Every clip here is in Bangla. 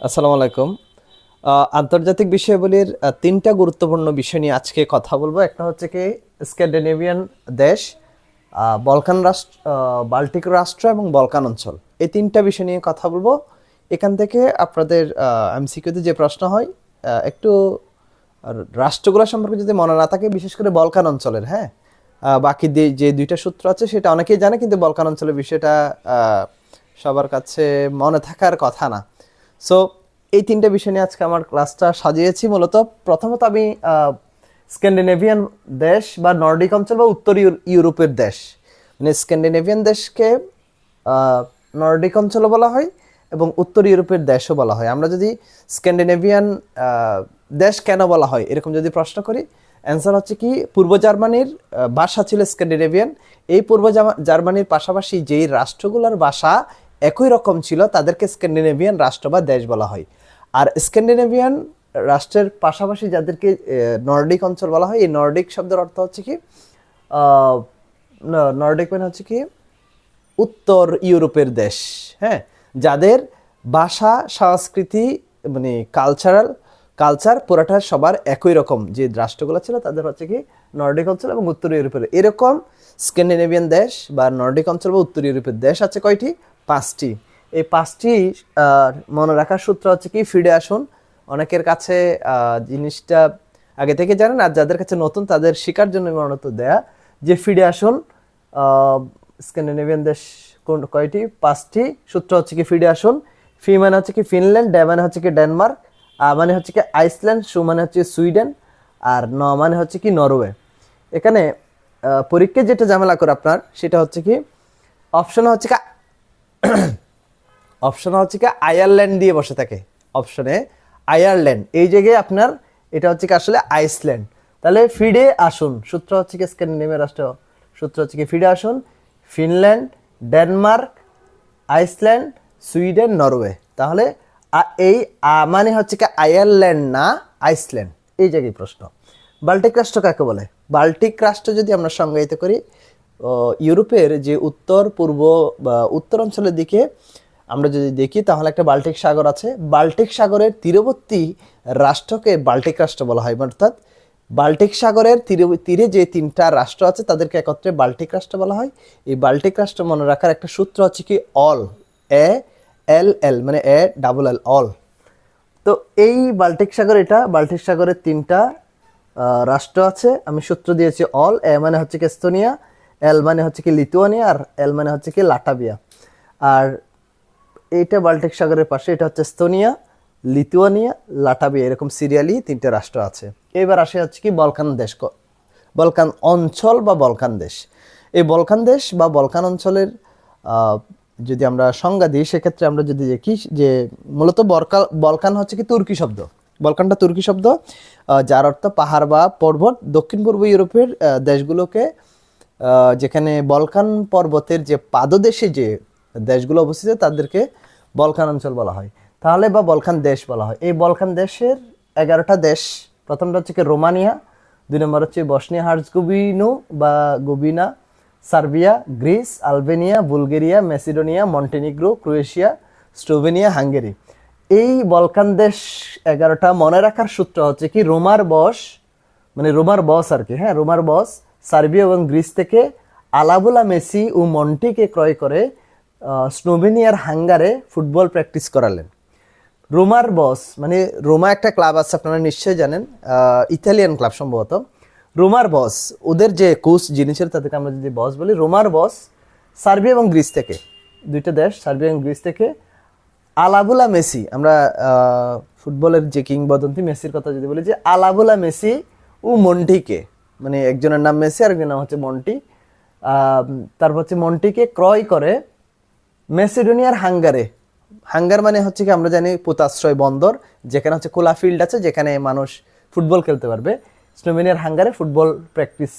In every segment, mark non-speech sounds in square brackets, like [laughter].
আসসালামু আলাইকুম। আন্তর্জাতিক বিষয়াবলীর আহ, তিনটা গুরুত্বপূর্ণ বিষয় নিয়ে আজকে কথা বলব। একটা হচ্ছে কি স্ক্যান্ডিনেভিয়ান দেশ বলকান রাষ্ট্র বাল্টিক রাষ্ট্র এবং বলকান অঞ্চল। এই তিনটা বিষয় নিয়ে কথা বলব। এখান থেকে আপনাদের এমসিকিউতে যে প্রশ্ন হয় একটু রাষ্ট্রগুলো সম্পর্কে যদি মনে না থাকে বিশেষ করে বলকান অঞ্চলের হ্যাঁ? বাকি যে দুইটা সূত্র আছে সেটা অনেকেই জানে কিন্তু বলকান অঞ্চলের বিষয়টা সবার কাছে মনে থাকার কথা না। সো এই তিনটা বিষয় নিয়ে আজকে আমার ক্লাসটা সাজিয়েছি। মূলত প্রথমত আমি স্ক্যান্ডিনেভিয়ান দেশ বা নর্ডিক অঞ্চল বা উত্তর ইউরোপের দেশ। মানে স্ক্যান্ডিনেভিয়ান দেশকে নর্ডিক অঞ্চলও বলা হয় এবং উত্তর ইউরোপের দেশও বলা হয়। আমরা যদি স্ক্যান্ডিনেভিয়ান দেশ কেন বলা হয়, এরকম যদি প্রশ্ন করি অ্যান্সার হচ্ছে কি, পূর্ব জার্মানির ভাষা ছিল স্ক্যান্ডিনেভিয়ান। এই পূর্ব জার্মানির পাশাপাশি যেই রাষ্ট্রগুলোর ভাষা একই রকম ছিল, তাদেরকে স্ক্যান্ডিনেভিয়ান রাষ্ট্র বা দেশ বলা হয়। আর স্ক্যান্ডিনেভিয়ান রাষ্ট্রের পাশাপাশি যাদেরকে নর্ডিক অঞ্চল বলা হয়, এই নর্ডিক শব্দের অর্থ হচ্ছে কি নর্ডিক মানে হচ্ছে কি, উত্তর ইউরোপের দেশ হ্যাঁ? যাদের ভাষা, সংস্কৃতি মানে কালচারাল কালচার পুরাটা সবার একই রকম। যে রাষ্ট্রগুলো ছিল, তাদের হচ্ছে কি, নর্ডিক অঞ্চল এবং উত্তর ইউরোপের। এরকম স্ক্যান্ডিনেভিয়ান দেশ বা নর্ডিক অঞ্চল বা উত্তর ইউরোপের দেশ আছে কয়টি? পাঁচটি। এই পাঁচটি মনে রাখার সূত্র হচ্ছে কি, ফিরে আসুন। অনেকের কাছে জিনিসটা আগে থেকে জানেন, আর যাদের কাছে নতুন তাদের শিকার জন্য মূলত দেয়া, যে ফিরে আসুন স্ক্যান্ডিনেভিয়ান দেশ কোন, কয়টি? পাঁচটি। সূত্র হচ্ছে কি, ফিরে আসুন। ফি মানে হচ্ছে কি, ফিনল্যান্ড ডে মানে হচ্ছে কি, ডেনমার্ক, আ মানে হচ্ছে কি, আইসল্যান্ড, সু মানে হচ্ছে সুইডেন, আর ন মানে হচ্ছে কি, নরওয়ে। এখানে পরীক্ষায় যেটা ঝামেলা করে আপনার, সেটা হচ্ছে কি, অপশন হচ্ছে কি [clears throat] অপশন হচ্ছে কি আয়ারল্যান্ড দিয়ে বসে থাকে। অপশনে আয়ারল্যান্ড এই জায়গায় আপনার এটা হচ্ছে কি আসলে আইসল্যান্ড তাহলে ফিডে আসুন। সূত্র হচ্ছে কি স্ক্যান্ডিনেভিয়া রাষ্ট্র। সূত্র হচ্ছে কি ফিডে আসুন। Finland Denmark Iceland Sweden Norway তাহলে এই মানে হচ্ছে কি আয়ারল্যান্ড না আইসল্যান্ড এই জায়গায় প্রশ্ন। বাল্টিক রাষ্ট্র কাকে বলে? বাল্টিক রাষ্ট্র যদি আমরা সংজ্ঞায়িত করি ইউরোপের যে উত্তর, পূর্ব বা উত্তর অঞ্চলের দিকে আমরা যদি দেখি, তাহলে একটা বাল্টিক সাগর আছে। বাল্টিক সাগরের তীরবর্তী রাষ্ট্রকে বাল্টিক রাষ্ট্র বলা হয়, অর্থাৎ বাল্টিক সাগরের তীরে তীরে যে তিনটা রাষ্ট্র আছে, তাদেরকে একত্রে বাল্টিক রাষ্ট্র বলা হয়। এই বাল্টিক রাষ্ট্র মনে রাখার একটা সূত্র হচ্ছে কি, অল, এ, এল এল মানে এ, ডাবল এল, অল। তো এই বাল্টিক সাগর এটা, বাল্টিক সাগরের তিনটা রাষ্ট্র আছে। আমি সূত্র দিয়েছি অল, এ মানে হচ্ছে কি, এস্তোনিয়া এল মানে হচ্ছে কি লিথুয়ানিয়া আর এল মানে হচ্ছে কি লাটাবিয়া আর এইটা বাল্টিক সাগরের পাশে, এটা হচ্ছে স্তোনিয়া লিথুয়ানিয়া লাটাবিয়া এরকম সিরিয়ালি তিনটে রাষ্ট্র আছে। এবার আসে হচ্ছে কি বলকান দেশ বলকান অঞ্চল বা বলকান দেশ। এই বলকান দেশ বা বলকান অঞ্চলের যদি আমরা সংজ্ঞা দিই, সেক্ষেত্রে আমরা যদি দেখি যে মূলত বরকা বলকান হচ্ছে কি তুর্কি শব্দ। বলকানটা তুর্কি শব্দ যার অর্থ পাহাড় বা পর্বত। দক্ষিণ পূর্ব ইউরোপের দেশগুলোকে যেখানে বলকান পর্বতের যে পাদদেশে যে দেশগুলো অবস্থিত, তাদেরকে বলকান অঞ্চল বলা হয়। তাহলে বা বলকান দেশ বলা হয়। এই বলকান দেশের এগারোটা দেশ, প্রথমটা হচ্ছে কি রোমানিয়া, দুই নম্বর হচ্ছে বসনিয়া হার্জগোভিনো বা গোবিনা, Serbia, Greece, Albania, Bulgaria, Macedonia, Montenegro, Croatia, Slovenia, Hungary. এই বলকান দেশ এগারোটা মনে রাখার সূত্র হচ্ছে কি, রোমার বস মানে রোমার বস আর কি হ্যাঁ রোমার বস সার্বিয়া এবং গ্রিস থেকে আলাবুলা মেসি ও মন্টিকে ক্রয় করে আহ, স্লোভেনিয়ার হাঙ্গারে ফুটবল প্র্যাকটিস করালেন। রোমার বস মানে রোমা একটা ক্লাব আছে আপনারা নিশ্চয়ই জানেন ইতালিয়ান ক্লাব সম্ভবত। রোমার বস ওদের যে কোচ যিনি ছিল তাদেরকে আমরা যদি বস বলি রোমার বস সার্বিয়া এবং গ্রিস থেকে দুইটা দেশ সার্বিয়া এবং গ্রিস থেকে আলাবুলা মেসি আমরা ফুটবলের যে কিংবদন্তি মেসির কথা যদি বলি যে আলাবুলা মেসি ও মন্টিকে মানে একজনের নাম মেসি আর একজনের নাম হচ্ছে মন্টি। তারপর হচ্ছে মন্টিকে ক্রয় করে মেসিডোনিয়ার হাঙ্গারে। হাঙ্গার মানে হচ্ছে কি, আমরা জানি পোতাশ্রয় বন্দর, যেখানে হচ্ছে খোলা ফিল্ড আছে, যেখানে মানুষ ফুটবল খেলতে পারবে। স্লোভেনিয়ার হাঙ্গারে ফুটবল প্র্যাকটিস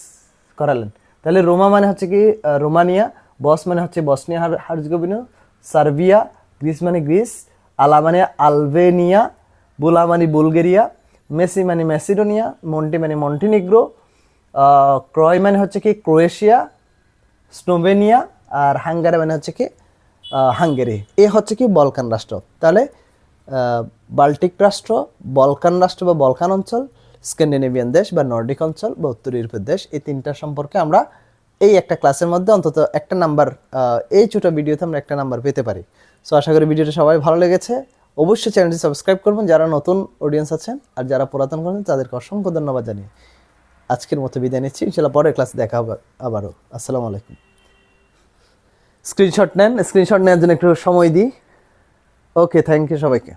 করালেন। তাহলে রোমা মানে হচ্ছে কি রোমানিয়া, বস মানে হচ্ছে বসনিয়া হার হার্জগোভিনা, সার্বিয়া, গ্রিস মানে গ্রিস, আলা মানে আলবেনিয়া, বুলা মানে বুলগেরিয়া, মেসি মানে মেসিডোনিয়া, মন্টি মানে মন্টিনিগ্রো ক্রয় মানে হচ্ছে কি ক্রোয়েশিয়া, স্লোভেনিয়া আর হাঙ্গারি মানে হচ্ছে কি হাঙ্গেরি। এ হচ্ছে কি বলকান রাষ্ট্র। তাহলে বাল্টিক রাষ্ট্র, বলকান রাষ্ট্র বা বলকান অঞ্চল, স্ক্যান্ডিনেভিয়ান দেশ বা নর্ডিক অঞ্চল বা উত্তর ইউরোপের দেশ, এই তিনটা সম্পর্কে আমরা এই একটা ক্লাসের মধ্যে অন্তত একটা নাম্বার এই ছোট ভিডিওতে আমরা একটা নাম্বার পেতে পারি। সো আশা করি ভিডিওটা সবাই ভালো লেগেছে। অবশ্যই চ্যানেলটি সাবস্ক্রাইব করবেন যারা নতুন অডিয়েন্স আছেন আর যারা পুরাতন করেন তাদেরকে অসংখ্য ধন্যবাদ জানিয়ে। আজকের মতো বিদায় নিচ্ছি। ইনশাল্লাহ পরের ক্লাসে দেখা হবে আবারও। আসসালামু আলাইকুম। স্ক্রিনশট নেন, স্ক্রিনশট নেওয়ার জন্য একটু সময় দিই। ওকে থ্যাংক ইউ সবাইকে।